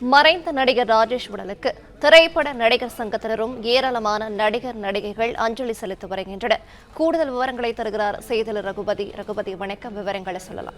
மறைந்த நடிகர் ராஜேஷ் உடலுக்கு திரைப்பட நடிகர் சங்கத்தினரும் ஏராளமான நடிகர் நடிகைகள் அஞ்சலி செலுத்தி வருகின்றனர். கூடுதல் விவரங்களை தருகிறார் செய்தியாளர் ரகுபதி. ரகுபதி வணக்கம். விவரங்களை சொல்லலாம்.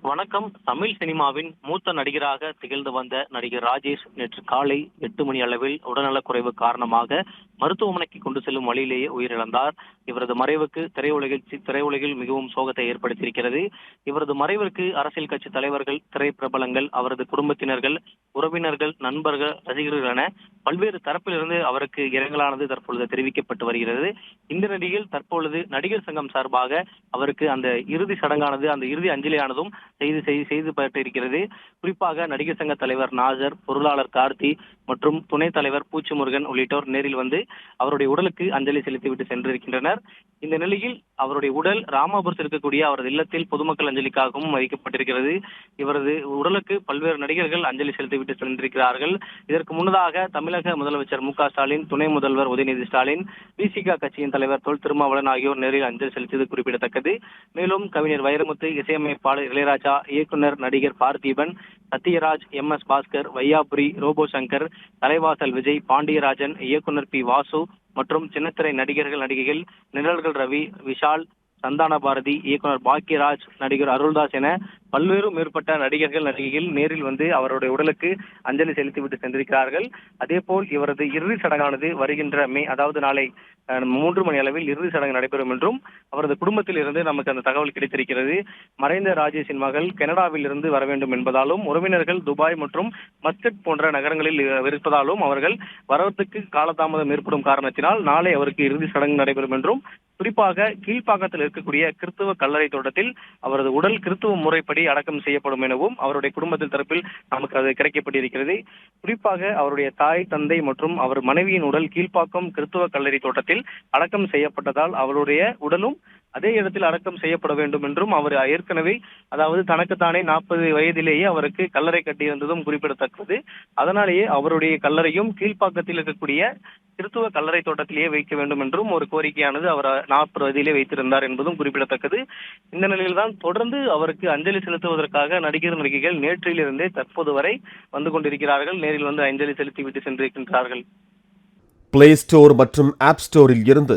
வணக்கம். தமிழ் சினிமாவின் மூத்த நடிகராக திகழ்ந்து வந்த நடிகர் ராஜேஷ் நேற்று காலை எட்டு மணி அளவில் உடல்நலக்குறைவு காரணமாக மருத்துவமனைக்கு கொண்டு செல்லும் வழியிலேயே உயிரிழந்தார். இவரது மறைவுக்கு திரையுலகில் திரையுலகில் மிகவும் சோகத்தை ஏற்படுத்தியிருக்கிறது. இவரது மறைவிற்கு அரசியல் கட்சி தலைவர்கள் திரைப்பிரபலங்கள் அவரது குடும்பத்தினர்கள் உறவினர்கள் நண்பர்கள் ரசிகர்கள் என பல்வேறு தரப்பிலிருந்து அவருக்கு இரங்கலானது தற்பொழுது தெரிவிக்கப்பட்டு வருகிறது. இந்த நிலையில் தற்பொழுது நடிகர் சங்கம் சார்பாக அவருக்கு அந்த இறுதி சடங்கானது அந்த இறுதி அஞ்சலியானதும் செய்து செய்து செய்து இருக்கிறது குறிப்பாக நடிகர் சங்க தலைவர் நாசர் பொருளாளர் கார்த்தி மற்றும் துணைத் தலைவர் பூச்சிமுருகன் உள்ளிட்டோர் நேரில் வந்து அவருடைய உடலுக்கு அஞ்சலி செலுத்திவிட்டு சென்றிருக்கின்றனர். இந்த நிலையில் அவருடைய உடல் ராமாபுரத்தில் இருக்கக்கூடிய அவரது இல்லத்தில் பொதுமக்கள் அஞ்சலிக்காகவும் வைக்கப்பட்டிருக்கிறது. இவரது உடலுக்கு பல்வேறு நடிகர்கள் அஞ்சலி செலுத்திவிட்டு சென்றிருக்கிறார்கள். இதற்கு முன்னதாக தமிழக முதலமைச்சர் மு ஸ்டாலின் துணை முதல்வர் உதயநிதி ஸ்டாலின் பிசிக கட்சியின் தலைவர் தொல் திருமாவளவன் ஆகியோர் நேரில் அஞ்சலி செலுத்தியது குறிப்பிடத்தக்கது. மேலும் கவிஞர் வைரமுத்து இசையமைப்பாளர் இளையராஜா இயக்குனர் நடிகர் Parthiban Sathyaraj M S Bhaskar Vaiyapuri Robo Shankar Thalaivasal Vijay Pandiarajan இயக்குனர் பி வாசு மற்றும் சின்னத்திரை நடிகர்கள் நடிகைகள் நிழல்கள் ரவி விஷால் சந்தான பாரதி இயக்குனர் பாக்யராஜ் நடிகர் அருள்தாஸ் என பல்வேறு மேற்பட்ட நடிகர்கள் நடிகைகள் நேரில் வந்து அவருடைய உடலுக்கு அஞ்சலி செலுத்திவிட்டு சென்றிருக்கிறார்கள். அதே போல் இவரது இறுதி சடங்கானது வருகின்ற மே அதாவது நாளை மூன்று மணி அளவில் இறுதி சடங்கு நடைபெறும் என்றும் அவரது குடும்பத்தில் இருந்து நமக்கு அந்த தகவல் கிடைத்திருக்கிறது. மறைந்த ராஜேஷின் மகள் கனடாவில் இருந்து வர வேண்டும் என்பதாலும் உறவினர்கள் துபாய் மற்றும் மஸ்கட் போன்ற நகரங்களில் இருப்பதாலும் அவர்கள் வரவத்துக்கு காலதாமதம் ஏற்படும் காரணத்தினால் நாளை அவருக்கு இறுதி சடங்கு நடைபெறும் என்றும் குறிப்பாக கீழ்ப்பாக்கத்தில் இருக்கக்கூடிய கிறிஸ்துவ கல்லறை தோட்டத்தில் அவரது உடல் கிறிஸ்துவ முறைப்படி அடக்கம் செய்யப்படும் எனவும் அவருடைய குடும்பத்தின் தரப்பில் நமக்கு அது கிடைக்கப்பட்டிருக்கிறது. குறிப்பாக அவருடைய தாய் தந்தை மற்றும் அவர் மனைவியின் உடல் கீழ்ப்பாக்கம் கிறிஸ்துவ கல்லறை தோட்டத்தில் அடக்கம் செய்யப்பட்டதால் அவருடைய உடலும் அதே இடத்தில் அடக்கம் செய்யப்பட வேண்டும் என்றும் அவர் ஏற்கனவே அதாவது தனக்குத்தானே நாற்பது வயதிலேயே அவருக்கு கல்லறை கட்டியிருந்ததும் குறிப்பிடத்தக்கது. அதனாலேயே அவருடைய கல்லறையும் கீழ்ப்பாக்கத்தில் இருக்கக்கூடிய கிறிஸ்துவ கல்லறை தோட்டத்திலேயே வைக்க வேண்டும் என்றும் ஒரு கோரிக்கையானது அவர் நாற்பது வயதிலே வைத்திருந்தார் என்பதும் குறிப்பிடத்தக்கது. இந்த நிலையில்தான் தொடர்ந்து அவருக்கு அஞ்சலி செலுத்துவதற்காக நடிகர் நடிகைகள் நேற்றிலிருந்தே தற்போது வரை வந்து கொண்டிருக்கிறார்கள். நேரில் வந்து அஞ்சலி செலுத்திவிட்டு சென்றிருக்கின்றார்கள். பிளே ஸ்டோர் மற்றும் ஆப் ஸ்டோரில் இருந்து